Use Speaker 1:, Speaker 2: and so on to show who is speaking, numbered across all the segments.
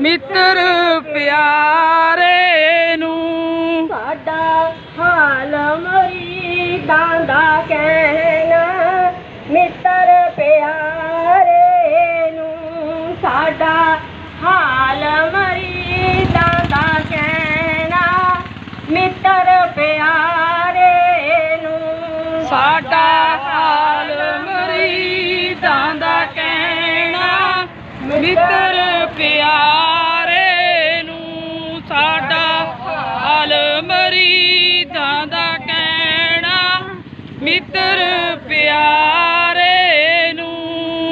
Speaker 1: ਮਿੱਤਰ ਪਿਆਰੇ ਨੂੰ।
Speaker 2: ਸਾਡਾ ਹਾਲ ਮਰੀਦਾਂ ਦਾ ਕਹਿਣਾ ਮਿੱਤਰ ਪਿਆਰੇ ਨੂੰ। ਸਾਡਾ ਹਾਲ ਮਰੀਦਾਂ ਦਾ ਕਹਿਣਾ ਮਿੱਤਰ ਪਿਆਰੇ ਨੂੰ।
Speaker 1: ਸਾਡਾ ਹਾਲ ਮਰੀਦਾਂ ਦਾ ਕਹਿਣਾ ਮਿੱਤਰ ਪਿਆਰੇ ਮਿੱਤਰ ਪਿਆਰੇ ਨੂੰ।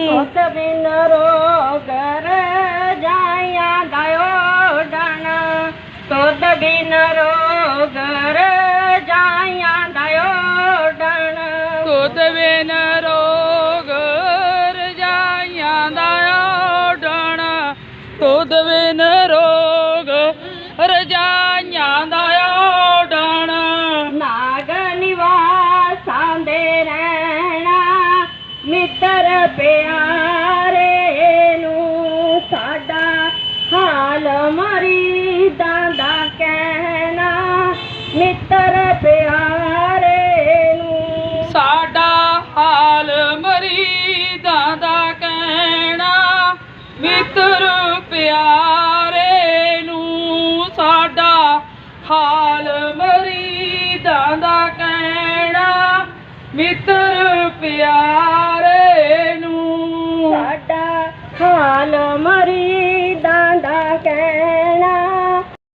Speaker 2: ਸੁਤ ਬਿਨ ਰੋਗ ਰਜਾਈਆਂ ਦਾ ਓਡਣ ਸੁਤ ਬਿਨ ਰੋਗ ਰਜਾਈਆਂ ਦਾ ਓਡਣ
Speaker 1: ਤੁਧ ਬਿਨ ਰੋਗ ਰਜਾਈਆਂ ਦਾ ਓਡਣ ਤੁਧ ਬਿਨ ਰੋਗ
Speaker 2: ਮਿੱਤਰ ਪਿਆਰੇ ਨੂੰ ਸਾਡਾ ਹਾਲ ਮਰੀਦਾਂ ਦਾ ਕਹਿਣਾ, ਮਿੱਤਰ ਪਿਆਰੇ ਨੂੰ
Speaker 1: ਸਾਡਾ ਹਾਲ ਮਰੀਦਾਂ ਦਾ ਕਹਿਣਾ, ਮਿੱਤਰ ਪਿਆਰੇ ਨੂੰ ਸਾਡਾ ਹਾਲ ਮਰੀਦਾਂ ਦਾ ਕਹਿਣਾ, ਮਿੱਤਰ ਪਿਆਰੇ ਨੂੰ